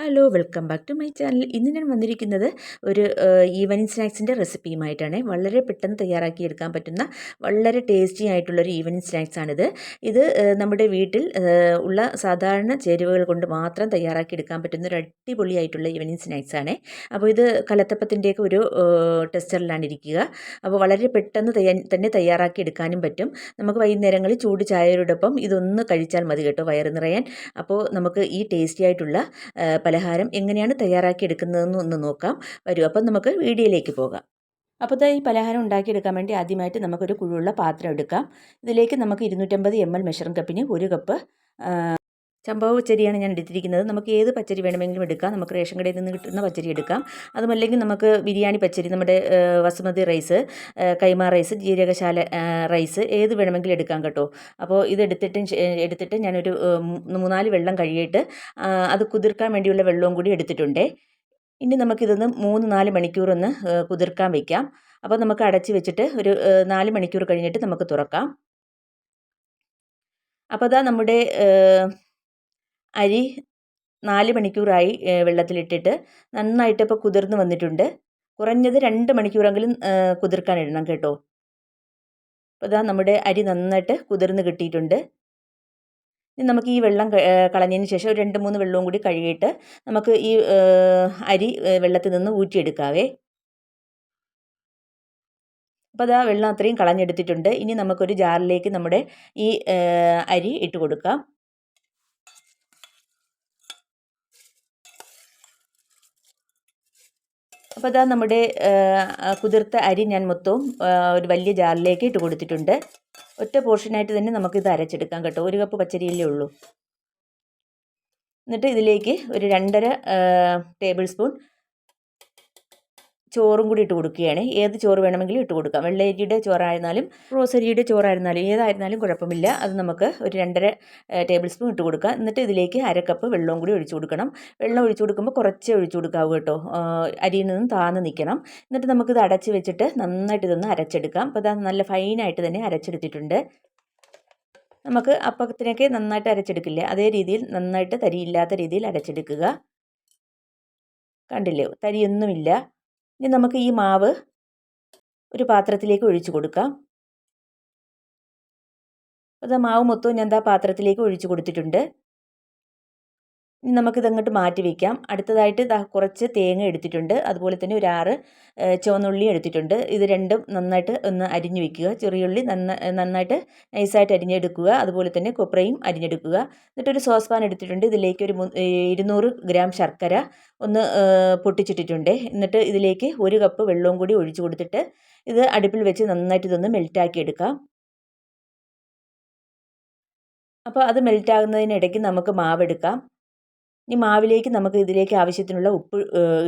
Hello welcome back to my channel ഇന്ന് ഞാൻ വന്നിരിക്കുന്നത് ഒരു ഈവനിങ് സ്നാക്സിന്റെ റെസിപ്പിയുമായിട്ടാണ് വളരെ പെട്ടെന്ന് തയ്യാറാക്കി എടുക്കാൻ പറ്റുന്ന വളരെ ടേസ്റ്റി ആയിട്ടുള്ളൊരു ഈവനിങ് സ്നാക്സാണിത് ഇത് നമ്മുടെ വീട്ടിൽ ഉള്ള സാധാരണ ചേരുവകൾ കൊണ്ട് മാത്രം തയ്യാറാക്കി എടുക്കാൻ പറ്റുന്ന ഒരു അടിപൊളിയായിട്ടുള്ള ഈവനിങ് സ്നാക്സാണ് അപ്പോൾ ഇത് കലത്തപ്പത്തിന്റെയൊക്കെ ഒരു ടെസ്റ്ററിലാണ് ഇരിക്കുക. അപ്പോൾ വളരെ പെട്ടെന്ന് തന്നെ തയ്യാറാക്കി എടുക്കാനും പറ്റും. നമുക്ക് വൈകുന്നേരങ്ങളിൽ ചൂട് ചായയോടൊപ്പം ഇതൊന്ന് കഴിച്ചാൽ മതി കേട്ടോ വയറ് നിറയാൻ. അപ്പോൾ നമുക്ക് ഈ ടേസ്റ്റി ആയിട്ടുള്ള പലഹാരം എങ്ങനെയാണ് തയ്യാറാക്കി എടുക്കുന്നതെന്ന് ഒന്ന് നോക്കാം. വരൂ അപ്പം നമുക്ക് വീഡിയോയിലേക്ക് പോകാം. അപ്പോൾ ഈ പലഹാരം ഉണ്ടാക്കിയെടുക്കാൻ വേണ്ടി ആദ്യമായിട്ട് നമുക്കൊരു കുഴിയുള്ള പാത്രം എടുക്കാം. ഇതിലേക്ക് നമുക്ക് ഇരുന്നൂറ്റമ്പത് എം എൽ മെഷറിംഗ് കപ്പിന് ഒരു കപ്പ് ചമ്പവ പച്ചരിയാണ് ഞാൻ എടുത്തിരിക്കുന്നത്. നമുക്ക് ഏത് പച്ചരി വേണമെങ്കിലും എടുക്കാം. നമുക്ക് റേഷൻ കടയിൽ നിന്ന് കിട്ടുന്ന പച്ചരി എടുക്കാം. അതുമല്ലെങ്കിൽ നമുക്ക് ബിരിയാണി പച്ചരി നമ്മുടെ Vasumati rice kaima rice Jeerakasala rice ഏത് വേണമെങ്കിലും എടുക്കാം കേട്ടോ. അപ്പോൾ ഇത് എടുത്തിട്ട് എടുത്തിട്ട് ഞാനൊരു മൂന്നാൽ വെള്ളം കഴിയിട്ട് അത് കുതിർക്കാൻ വേണ്ടിയുള്ള വെള്ളവും കൂടി എടുത്തിട്ടുണ്ട്. ഇനി നമുക്കിതൊന്ന് മൂന്ന് നാല് മണിക്കൂറൊന്ന് കുതിർക്കാൻ വയ്ക്കാം അപ്പോൾ നമുക്ക് അടച്ച് വെച്ചിട്ട് ഒരു നാല് മണിക്കൂർ കഴിഞ്ഞിട്ട് നമുക്ക് തുറക്കാം. അപ്പോൾ അതാ നമ്മുടെ അരി നാല് മണിക്കൂറായി വെള്ളത്തിലിട്ടിട്ട് നന്നായിട്ട് ഇപ്പോൾ കുതിർന്ന് വന്നിട്ടുണ്ട്. കുറഞ്ഞത് രണ്ട് മണിക്കൂറെങ്കിലും കുതിർക്കാൻ ഇടണം കേട്ടോ. അപ്പോൾ ഇതാ നമ്മുടെ അരി നന്നായിട്ട് കുതിർന്ന് കിട്ടിയിട്ടുണ്ട്. ഇനി നമുക്ക് ഈ വെള്ളം കളഞ്ഞതിന് ശേഷം ഒരു രണ്ട് മൂന്ന് വെള്ളവും കൂടി കഴുകിയിട്ട് നമുക്ക് ഈ അരി വെള്ളത്തിൽ നിന്ന് ഊറ്റിയെടുക്കാവേ. അപ്പോൾ അതാ വെള്ളം അത്രയും കളഞ്ഞെടുത്തിട്ടുണ്ട്. ഇനി നമുക്കൊരു ജാറിലേക്ക് നമ്മുടെ ഈ അരി ഇട്ട് കൊടുക്കാം. അപ്പോൾ അതാ നമ്മുടെ കുതിർത്ത അരി ഞാൻ മൊത്തവും ഒരു വലിയ ജാറിലേക്ക് ഇട്ട് കൊടുത്തിട്ടുണ്ട്. ഒറ്റ പോർഷനായിട്ട് തന്നെ നമുക്കിത് അരച്ചെടുക്കാം കേട്ടോ. ഒരു കപ്പ് പച്ചരിയല്ലേ ഉള്ളൂ. എന്നിട്ട് ഇതിലേക്ക് ഒരു രണ്ടര ടേബിൾ സ്പൂൺ ചോറും കൂടി ഇട്ട് കൊടുക്കുകയാണ്. ഏത് ചോറ് വേണമെങ്കിലും ഇട്ട് കൊടുക്കാം. വെള്ളരിയുടെ ചോറായിരുന്നാലും റോസരിയുടെ ചോറായിരുന്നാലും ഏതായിരുന്നാലും കുഴപ്പമില്ല. അത് നമുക്ക് ഒരു രണ്ടര ടേബിൾ സ്പൂൺ ഇട്ട് കൊടുക്കാം. എന്നിട്ട് ഇതിലേക്ക് അര കപ്പ് വെള്ളവും കൂടി ഒഴിച്ചു കൊടുക്കണം. വെള്ളം ഒഴിച്ചു കൊടുക്കുമ്പോൾ കുറച്ചേ ഒഴിച്ചു കൊടുക്കാവൂ കേട്ടോ. അരിയിൽ നിന്നും താന്ന് നിൽക്കണം. എന്നിട്ട് നമുക്കിത് അടച്ച് വെച്ചിട്ട് നന്നായിട്ട് ഇതൊന്ന് അരച്ചെടുക്കാം. അപ്പോൾ അത് നല്ല ഫൈനായിട്ട് തന്നെ അരച്ചെടുത്തിട്ടുണ്ട്. നമുക്ക് അപ്പത്തിനൊക്കെ നന്നായിട്ട് അരച്ചെടുക്കില്ലേ? അതേ രീതിയിൽ നന്നായിട്ട് തരിയില്ലാത്ത രീതിയിൽ അരച്ചെടുക്കുക. കണ്ടില്ലേ? തരിയൊന്നുമില്ല. ഇനി നമുക്ക് ഈ മാവ് ഒരു പാത്രത്തിലേക്ക് ഒഴിച്ചു കൊടുക്കാം. അത് മാവ് മൊത്തവും ഞാൻ എന്താ പാത്രത്തിലേക്ക് ഒഴിച്ചു കൊടുത്തിട്ടുണ്ട്. ഇനി നമുക്കിതങ്ങോട്ട് മാറ്റി വയ്ക്കാം അടുത്തതായിട്ട് കുറച്ച് തേങ്ങ എടുത്തിട്ടുണ്ട്. അതുപോലെ തന്നെ ഒരു ആറ് ചുവന്നുള്ളി എടുത്തിട്ടുണ്ട്. ഇത് രണ്ടും നന്നായിട്ട് ഒന്ന് അരിഞ്ഞു വെക്കുക. ചെറിയുള്ളി നന്ന നന്നായിട്ട് നൈസായിട്ട് അരിഞ്ഞെടുക്കുക. അതുപോലെ തന്നെ കൊപ്രയും അരിഞ്ഞെടുക്കുക. എന്നിട്ടൊരു സോസ് പാൻ എടുത്തിട്ടുണ്ട്. ഇതിലേക്ക് ഒരു ഇരുന്നൂറ് ഗ്രാം ശർക്കര ഒന്ന് പൊട്ടിച്ചിട്ടിട്ടുണ്ട്. എന്നിട്ട് ഇതിലേക്ക് ഒരു കപ്പ് വെള്ളവും കൂടി ഒഴിച്ചു കൊടുത്തിട്ട് ഇത് അടുപ്പിൽ വെച്ച് നന്നായിട്ട് ഇതൊന്ന് മെൽറ്റാക്കി എടുക്കാം. അപ്പോൾ അത് മെൽറ്റാകുന്നതിനിടയ്ക്ക് നമുക്ക് മാവെടുക്കാം ഇനി മാവിലേക്ക് നമുക്ക് ഇതിലേക്ക് ആവശ്യത്തിനുള്ള ഉപ്പ്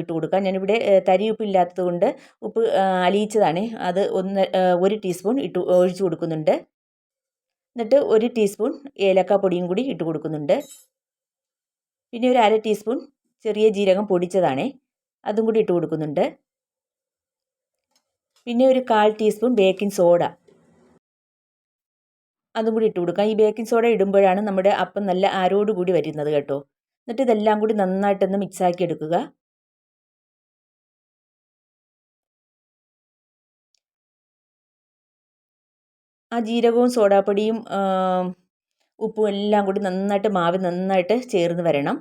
ഇട്ട് കൊടുക്കാം. ഞാനിവിടെ തരി ഉപ്പ് ഇല്ലാത്തത് കൊണ്ട് ഉപ്പ് അലിയിച്ചതാണ്. അത് ഒന്ന് ഒരു ടീസ്പൂൺ ഇട്ട് ഒഴിച്ചു കൊടുക്കുന്നുണ്ട്. എന്നിട്ട് ഒരു ടീസ്പൂൺ ഏലക്ക പൊടിയും കൂടി ഇട്ട് കൊടുക്കുന്നുണ്ട്. പിന്നെ ഒരു അര ടീസ്പൂൺ ചെറിയ ജീരകം പൊടിച്ചതാണേ. അതും കൂടി ഇട്ട് കൊടുക്കുന്നുണ്ട്. പിന്നെ ഒരു കാൽ ടീസ്പൂൺ ബേക്കിംഗ് സോഡ. അതും കൂടി ഇട്ട് കൊടുക്കാം. ഈ ബേക്കിംഗ് സോഡ ഇടുമ്പോഴാണ് നമ്മുടെ അപ്പം നല്ല ആരോടുകൂടി വരുന്നത് കേട്ടോ. എന്നിട്ട് ഇതെല്ലാം കൂടി നന്നായിട്ടൊന്ന് മിക്സാക്കി എടുക്കുക. ആ ജീരകവും സോഡാപ്പൊടിയും ഉപ്പും എല്ലാം കൂടി നന്നായിട്ട് മാവ് നന്നായിട്ട് ചേർന്ന് വരണം.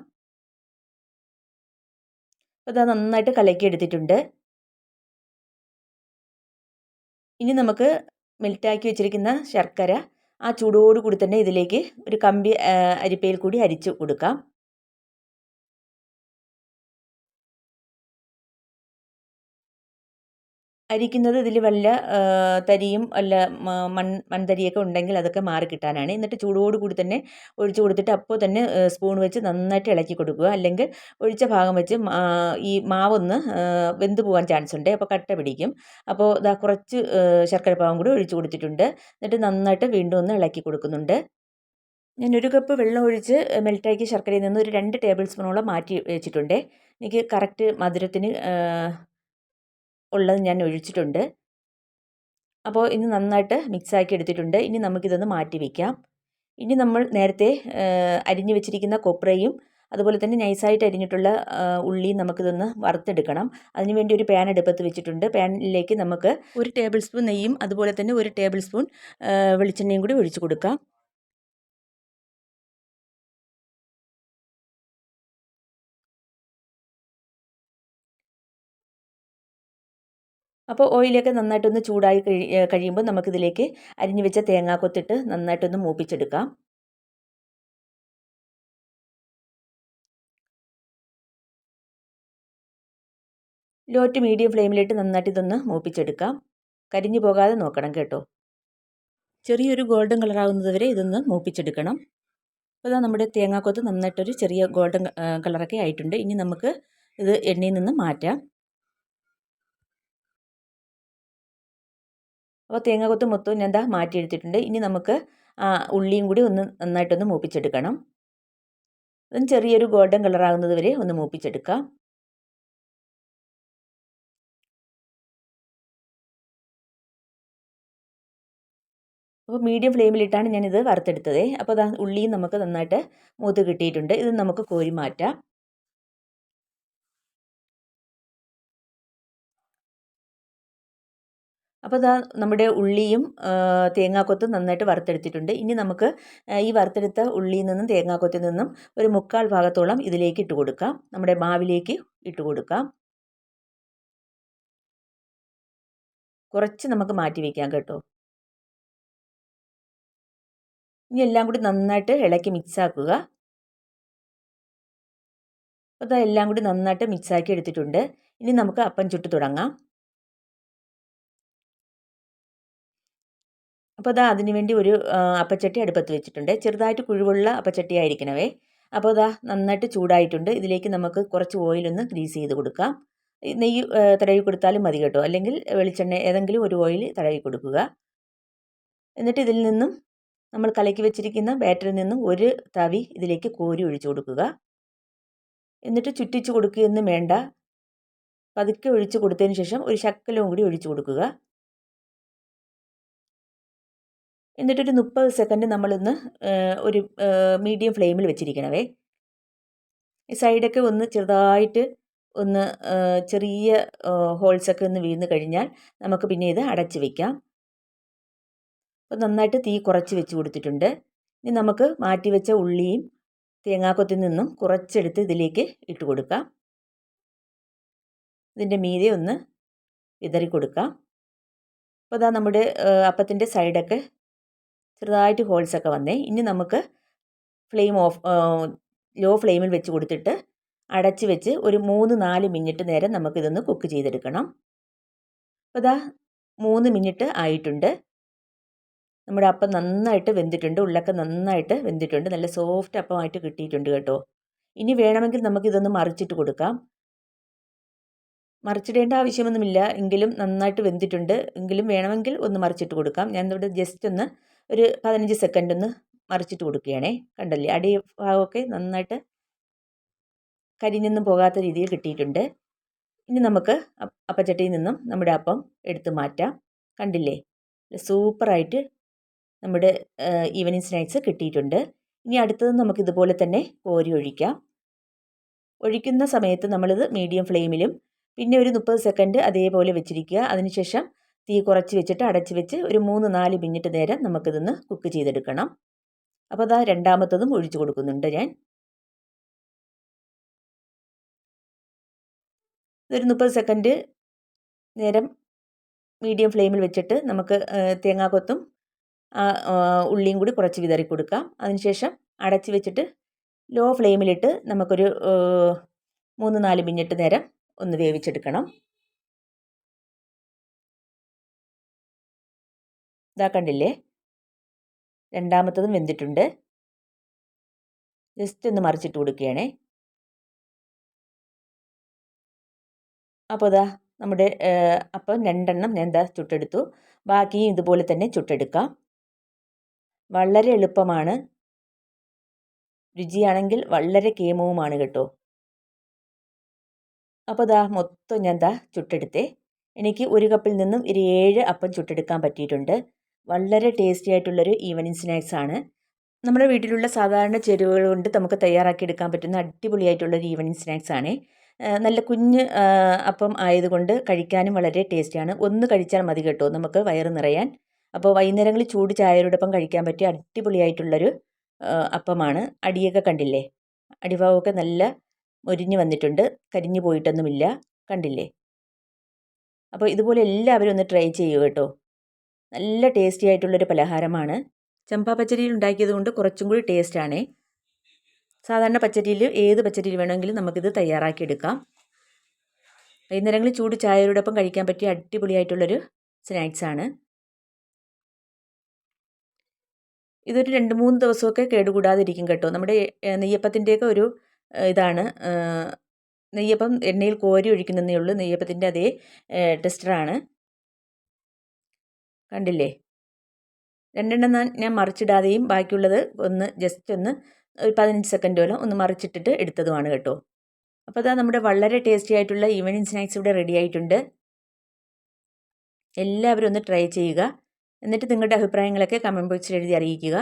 അപ്പോൾ അത് നന്നായിട്ട് കലക്കി എടുത്തിട്ടുണ്ട്. ഇനി നമുക്ക് മെൽറ്റാക്കി വെച്ചിരിക്കുന്ന ശർക്കര ആ ചൂടോടുകൂടി തന്നെ ഇതിലേക്ക് ഒരു കമ്പി അരിപ്പയിൽ കൂടി അരിച്ചു കൊടുക്കാം. അരിക്കുന്നത് ഇതിൽ വല്ല തരിയും വല്ല മൺ മൺതരിയൊക്കെ ഉണ്ടെങ്കിൽ അതൊക്കെ മാറി കിട്ടാനാണ്. എന്നിട്ട് ചൂടോട് കൂടി തന്നെ ഒഴിച്ച് കൊടുത്തിട്ട് അപ്പോൾ തന്നെ സ്പൂൺ വെച്ച് നന്നായിട്ട് ഇളക്കി കൊടുക്കുക. അല്ലെങ്കിൽ ഒഴിച്ച ഭാഗം വെച്ച് ഈ മാവൊന്ന് വെന്ത് പോകാൻ ചാൻസ് ഉണ്ട്. അപ്പോൾ കട്ട പിടിക്കും. അപ്പോൾ ഇതാ കുറച്ച് ശർക്കര പാവം കൂടി ഒഴിച്ച് കൊടുത്തിട്ടുണ്ട്. എന്നിട്ട് നന്നായിട്ട് വീണ്ടും ഒന്ന് ഇളക്കി കൊടുക്കുന്നുണ്ട്. ഞാൻ ഒരു കപ്പ് വെള്ളം ഒഴിച്ച് മെൽറ്റാക്കിയ ശർക്കരയിൽ നിന്ന് ഒരു രണ്ട് ടേബിൾ സ്പൂണോളം മാറ്റി വെച്ചിട്ടുണ്ട്. എനിക്ക് കറക്റ്റ് മധുരത്തിന് ഉള്ളത് ഞാൻ ഒഴിച്ചിട്ടുണ്ട്. അപ്പോൾ ഇനി നന്നായിട്ട് മിക്സാക്കി എടുത്തിട്ടുണ്ട്. ഇനി നമുക്കിതൊന്ന് മാറ്റി വയ്ക്കാം ഇനി നമ്മൾ നേരത്തെ അരിഞ്ഞു വെച്ചിരിക്കുന്ന കൊപ്രയും അതുപോലെ തന്നെ നൈസായിട്ട് അരിഞ്ഞിട്ടുള്ള ഉള്ളിയും നമുക്കിതൊന്ന് വറുത്തെടുക്കണം. അതിനുവേണ്ടി ഒരു പാൻ അടുപ്പത്ത് വെച്ചിട്ടുണ്ട്. പാനിലേക്ക് നമുക്ക് ഒരു ടേബിൾ സ്പൂൺ നെയ്യും അതുപോലെ തന്നെ ഒരു ടേബിൾ സ്പൂൺ വെളിച്ചെണ്ണയും കൂടി ഒഴിച്ചു കൊടുക്കാം. അപ്പോൾ ഓയിലൊക്കെ നന്നായിട്ടൊന്ന് ചൂടായി കഴി കഴിയുമ്പോൾ നമുക്കിതിലേക്ക് അരിഞ്ഞു വെച്ച തേങ്ങാക്കൊത്തിട്ട് നന്നായിട്ടൊന്ന് മൂപ്പിച്ചെടുക്കാം. ലോ ടു മീഡിയം ഫ്ലെയിമിലിട്ട് നന്നായിട്ട് ഇതൊന്ന് മൂപ്പിച്ചെടുക്കാം. കരിഞ്ഞു പോകാതെ നോക്കണം കേട്ടോ. ചെറിയൊരു ഗോൾഡൻ കളറാകുന്നത് വരെ ഇതൊന്ന് മൂപ്പിച്ചെടുക്കണം. അപ്പോൾ നമ്മുടെ തേങ്ങാക്കൊത്ത് നന്നായിട്ടൊരു ചെറിയ ഗോൾഡൻ കളറൊക്കെ ആയിട്ടുണ്ട്. ഇനി നമുക്ക് ഇത് എണ്ണയിൽ നിന്ന് മാറ്റാം. അപ്പോൾ തേങ്ങാക്കൊത്ത് മൊത്തവും ഞാൻ എന്താ മാറ്റിയെടുത്തിട്ടുണ്ട്. ഇനി നമുക്ക് ഉള്ളിയും കൂടി ഒന്ന് നന്നായിട്ടൊന്ന് മൂപ്പിച്ചെടുക്കണം. അതും ചെറിയൊരു ഗോൾഡൻ കളറാകുന്നത് വരെ ഒന്ന് മൂപ്പിച്ചെടുക്കാം. അപ്പോൾ മീഡിയം ഫ്ലെയിമിലിട്ടാണ് ഞാനിത് വറുത്തെടുത്തത്. അപ്പോൾ അത് ഉള്ളിയും നമുക്ക് നന്നായിട്ട് മൂത്ത് കിട്ടിയിട്ടുണ്ട്. ഇത് നമുക്ക് കോരി മാറ്റാം. അപ്പോൾ ഇതാ നമ്മുടെ ഉള്ളിയും തേങ്ങാക്കൊത്തും നന്നായിട്ട് വറുത്തെടുത്തിട്ടുണ്ട്. ഇനി നമുക്ക് ഈ വറുത്തെടുത്ത ഉള്ളിയിൽ നിന്നും തേങ്ങാക്കൊത്തിൽ നിന്നും ഒരു മുക്കാൽ ഭാഗത്തോളം ഇതിലേക്ക് ഇട്ട് കൊടുക്കാം. നമ്മുടെ മാവിലേക്ക് ഇട്ട് കൊടുക്കാം. കുറച്ച് നമുക്ക് മാറ്റി വയ്ക്കാം കേട്ടോ. ഇനി എല്ലാം കൂടി നന്നായിട്ട് ഇളക്കി മിക്സാക്കുക അപ്പോൾ എല്ലാം കൂടി നന്നായിട്ട് മിക്സാക്കി എടുത്തിട്ടുണ്ട്. ഇനി നമുക്ക് അപ്പം ചുട്ട് തുടങ്ങാം. അപ്പോൾ അതാ അതിന് വേണ്ടി ഒരു അപ്പച്ചട്ടി അടുപ്പത്ത് വെച്ചിട്ടുണ്ട്. ചെറുതായിട്ട് കുഴിവുള്ള അപ്പച്ചട്ടി ആയിരിക്കണവേ. അപ്പോൾ അതാ നന്നായിട്ട് ചൂടായിട്ടുണ്ട്. ഇതിലേക്ക് നമുക്ക് കുറച്ച് ഓയിലൊന്ന് ഗ്രീസ് ചെയ്ത് കൊടുക്കാം. നെയ്യ് തടവി കൊടുത്താലും മതി കേട്ടോ. അല്ലെങ്കിൽ വെളിച്ചെണ്ണ ഏതെങ്കിലും ഒരു ഓയിൽ തടവി കൊടുക്കുക. എന്നിട്ട് ഇതിൽ നിന്നും നമ്മൾ കലക്കി വെച്ചിരിക്കുന്ന ബാറ്ററിൽ നിന്നും ഒരു തവി ഇതിലേക്ക് കോരി ഒഴിച്ചു കൊടുക്കുക. എന്നിട്ട് ചുറ്റിച്ചു കൊടുക്കുകയൊന്നും വേണ്ട. പതുക്കെ ഒഴിച്ചു കൊടുത്തതിന് ശേഷം ഒരു ശക്കലവും കൂടി ഒഴിച്ചു കൊടുക്കുക. എന്നിട്ടൊരു മുപ്പത് സെക്കൻഡ് നമ്മളൊന്ന് ഒരു മീഡിയം ഫ്ലെയിമിൽ വെച്ചിരിക്കണവേ. സൈഡൊക്കെ ഒന്ന് ചെറുതായിട്ട് ഒന്ന് ചെറിയ ഹോൾസൊക്കെ ഒന്ന് വീണ് കഴിഞ്ഞാൽ നമുക്ക് പിന്നെ ഇത് അടച്ചു വയ്ക്കാം അപ്പോൾ നന്നായിട്ട് തീ കുറച്ച് വെച്ച് കൊടുത്തിട്ടുണ്ട്. ഇനി നമുക്ക് മാറ്റി വെച്ച ഉള്ളിയും തേങ്ങാക്കൊത്തിൽ നിന്നും കുറച്ചെടുത്ത് ഇതിലേക്ക് ഇട്ട് കൊടുക്കാം. ഇതിന്റെ മീതെ ഒന്ന് വിതറി കൊടുക്കാം അപ്പോൾ അതാ നമ്മുടെ അപ്പത്തിന്റെ സൈഡൊക്കെ ചെറുതായിട്ട് ഹോൾസൊക്കെ വന്നേ. ഇനി നമുക്ക് ഫ്ലെയിം ഓഫ് ലോ ഫ്ലെയിമിൽ വെച്ച് കൊടുത്തിട്ട് അടച്ച് വെച്ച് ഒരു മൂന്ന് നാല് മിനിറ്റ് നേരം നമുക്കിതൊന്ന് കുക്ക് ചെയ്തെടുക്കണം. അപ്പോൾ ഇതാ മൂന്ന് മിനിറ്റ് ആയിട്ടുണ്ട്. നമ്മുടെ അപ്പം നന്നായിട്ട് വെന്തിട്ടുണ്ട്. ഉള്ളൊക്കെ നന്നായിട്ട് വെന്തിട്ടുണ്ട്. നല്ല സോഫ്റ്റ് അപ്പമായിട്ട് കിട്ടിയിട്ടുണ്ട് കേട്ടോ. ഇനി വേണമെങ്കിൽ നമുക്കിതൊന്ന് മറിച്ചിട്ട് കൊടുക്കാം. മറിച്ചിടേണ്ട ആവശ്യമൊന്നുമില്ല. എങ്കിലും നന്നായിട്ട് വെന്തിട്ടുണ്ട്. എങ്കിലും വേണമെങ്കിൽ ഒന്ന് മറിച്ചിട്ട് കൊടുക്കാം. ഞാൻ ഇവിടെ ജസ്റ്റ് ഒന്ന് ഒരു പതിനഞ്ച് സെക്കൻഡ് ഒന്ന് മറിച്ചിട്ട് കൊടുക്കുകയാണേ. കണ്ടല്ലേ? അടി ഭാഗമൊക്കെ നന്നായിട്ട് കരിഞ്ഞൊന്നും പോകാത്ത രീതിയിൽ കിട്ടിയിട്ടുണ്ട്. ഇനി നമുക്ക് അപ്പച്ചട്ടിയിൽ നിന്നും നമ്മുടെ അപ്പം എടുത്ത് മാറ്റാം. കണ്ടില്ലേ? സൂപ്പറായിട്ട് നമ്മുടെ ഈവനിങ് സ്നാക്സ് കിട്ടിയിട്ടുണ്ട്. ഇനി അടുത്തത് നമുക്കിതുപോലെ തന്നെ കോരി ഒഴിക്കാം. ഒഴിക്കുന്ന സമയത്ത് നമ്മളിത് മീഡിയം ഫ്ലെയിമിലും പിന്നെ ഒരു മുപ്പത് സെക്കൻഡ് അതേപോലെ വെച്ചിരിക്കുക. അതിനുശേഷം തീ കുറച്ച് വെച്ചിട്ട് അടച്ച് വെച്ച് ഒരു മൂന്ന് നാല് മിനിറ്റ് നേരം നമുക്കിതൊന്ന് കുക്ക് ചെയ്തെടുക്കണം. അപ്പോൾ അതാ രണ്ടാമത്തതും ഒഴിച്ചു കൊടുക്കുന്നുണ്ട് ഞാൻ. ഇതൊരു മുപ്പത് സെക്കൻഡ് നേരം മീഡിയം ഫ്ലെയിമിൽ വെച്ചിട്ട് നമുക്ക് തേങ്ങാക്കൊത്തും ഉള്ളിയും കൂടി കുറച്ച് വിതറി കൊടുക്കാം. അതിനുശേഷം അടച്ച് വെച്ചിട്ട് ലോ ഫ്ലെയിമിലിട്ട് നമുക്കൊരു മൂന്ന് നാല് മിനിറ്റ് നേരം ഒന്ന് വേവിച്ചെടുക്കണം. ഇതാ കണ്ടില്ലേ? രണ്ടാമത്തതും വെന്തിട്ടുണ്ട്. ജസ്റ്റ് ഒന്ന് മറിച്ചിട്ട് കൊടുക്കുകയാണേ. അപ്പോൾ ഇതാ നമ്മുടെ അപ്പം രണ്ടെണ്ണം ഞാൻ എന്താ ചുട്ടെടുത്തു. ബാക്കിയും ഇതുപോലെ തന്നെ ചുട്ടെടുക്കാം. വളരെ എളുപ്പമാണ്. രുചിയാണെങ്കിൽ വളരെ കേമവുമാണ് കേട്ടോ. അപ്പോൾ ദാ മൊത്തം ഞാൻ ദാ ചുട്ടെടുത്തേ. എനിക്ക് ഒരു കപ്പിൽ നിന്നും ഒരു ഏഴ് അപ്പം ചുട്ടെടുക്കാൻ പറ്റിയിട്ടുണ്ട്. വളരെ ടേസ്റ്റി ആയിട്ടുള്ളൊരു ഈവനിങ് സ്നാക്സ് ആണ്. നമ്മുടെ വീട്ടിലുള്ള സാധാരണ ചേരുവകൾ കൊണ്ട് നമുക്ക് തയ്യാറാക്കി എടുക്കാൻ പറ്റുന്ന അടിപൊളിയായിട്ടുള്ളൊരു ഈവനിങ് സ്നാക്സ് ആണ്. നല്ല കുഞ്ഞ് അപ്പം ആയതുകൊണ്ട് കഴിക്കാനും വളരെ ടേസ്റ്റിയാണ് ഒന്ന് കഴിച്ചാൽ മതി കേട്ടോ നമുക്ക് വയറ് നിറയാൻ. അപ്പോൾ വൈകുന്നേരങ്ങളിൽ ചൂട് ചായയോടൊപ്പം കഴിക്കാൻ പറ്റിയ അടിപൊളിയായിട്ടുള്ളൊരു അപ്പമാണ്. അടിയൊക്കെ കണ്ടില്ലേ? അടിഭാവമൊക്കെ നല്ല മുരിഞ്ഞു വന്നിട്ടുണ്ട്. കരിഞ്ഞു പോയിട്ടൊന്നുമില്ല. കണ്ടില്ലേ? അപ്പോൾ ഇതുപോലെ എല്ലാവരും ഒന്ന് ട്രൈ ചെയ്യൂ കേട്ടോ. നല്ല ടേസ്റ്റി ആയിട്ടുള്ളൊരു പലഹാരമാണ്. ചമ്പാ പച്ചരിയിൽ ഉണ്ടാക്കിയത് കൊണ്ട് കുറച്ചും കൂടി ടേസ്റ്റാണ് സാധാരണ പച്ചരിയിൽ ഏത് പച്ചരിയിൽ വേണമെങ്കിലും നമുക്കിത് തയ്യാറാക്കിയെടുക്കാം വൈകുന്നേരങ്ങളിൽ ചൂട് ചായയോടൊപ്പം കഴിക്കാൻ പറ്റിയ അടിപൊളിയായിട്ടുള്ളൊരു സ്നാക്സ് ആണ്. ഇതൊരു രണ്ട് മൂന്ന് ദിവസമൊക്കെ കേടുകൂടാതിരിക്കും കേട്ടോ. നമ്മുടെ നെയ്യപ്പത്തിന്റെയൊക്കെ ഒരു ഇതാണ്. നെയ്യപ്പം എണ്ണയിൽ കോരി ഒഴിക്കുന്നതേ ഉള്ളൂ. നെയ്യപ്പത്തിന്റെ അതേ ടെസ്റ്ററാണ്. കണ്ടില്ലേ? രണ്ടെണ്ണം ഞാൻ മറിച്ചിടാതെയും ബാക്കിയുള്ളത് ഒന്ന് ജസ്റ്റ് ഒന്ന് ഒരു പതിനഞ്ച് സെക്കൻഡോളം ഒന്ന് മറിച്ചിട്ടിട്ട് എടുത്തതുമാണ് കേട്ടോ. അപ്പോൾ അതാ നമ്മുടെ വളരെ ടേസ്റ്റി ആയിട്ടുള്ള ഈവനിങ് സ്നാക്സ് ഇവിടെ റെഡി ആയിട്ടുണ്ട്. എല്ലാവരും ഒന്ന് ട്രൈ ചെയ്യുക. എന്നിട്ട് നിങ്ങളുടെ അഭിപ്രായങ്ങളൊക്കെ കമന്റ് ബോക്സിൽ എഴുതി അറിയിക്കുക.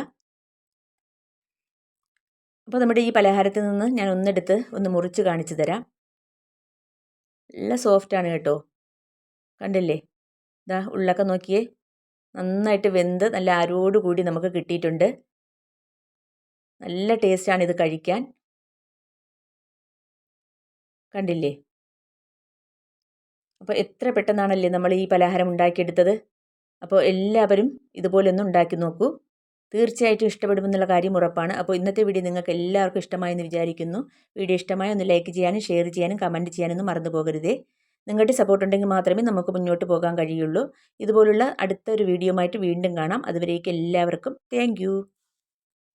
അപ്പോൾ നമ്മുടെ ഈ പലഹാരത്തിൽ നിന്ന് ഞാൻ ഒന്നെടുത്ത് ഒന്ന് മുറിച്ച് കാണിച്ചു തരാം. നല്ല സോഫ്റ്റാണ് കേട്ടോ. കണ്ടില്ലേ? ഇതാ ഉള്ളൊക്കെ നോക്കിയേ. നന്നായിട്ട് വെന്ത് നല്ല അരോടുകൂടി നമുക്ക് കിട്ടിയിട്ടുണ്ട്. നല്ല ടേസ്റ്റാണ് ഇത് കഴിക്കാൻ. കണ്ടില്ലേ? അപ്പോൾ എത്ര പെട്ടെന്നാണല്ലേ നമ്മൾ ഈ പലഹാരം ഉണ്ടാക്കിയെടുത്തത്? അപ്പോൾ എല്ലാവരും ഇതുപോലെ ഒന്ന് ഉണ്ടാക്കി നോക്കൂ. തീർച്ചയായിട്ടും ഇഷ്ടപ്പെടുമെന്നുള്ള കാര്യം ഉറപ്പാണ്. അപ്പോൾ ഇന്നത്തെ വീഡിയോ നിങ്ങൾക്ക് എല്ലാവർക്കും ഇഷ്ടമായെന്ന് വിചാരിക്കുന്നു. വീഡിയോ ഇഷ്ടമായ ഒന്ന് ലൈക്ക് ചെയ്യാനും ഷെയർ ചെയ്യാനും കമന്റ് ചെയ്യാനൊന്നും മറന്നു പോകരുതേ നിങ്ങളുടെ സപ്പോർട്ട് ഉണ്ടെങ്കിൽ മാത്രമേ നമുക്ക് മുന്നോട്ട് പോകാൻ കഴിയുള്ളൂ. ഇതുപോലുള്ള അടുത്ത ഒരു വീഡിയോ വീണ്ടും കാണാം. അതുവരേക്കും എല്ലാവർക്കും താങ്ക്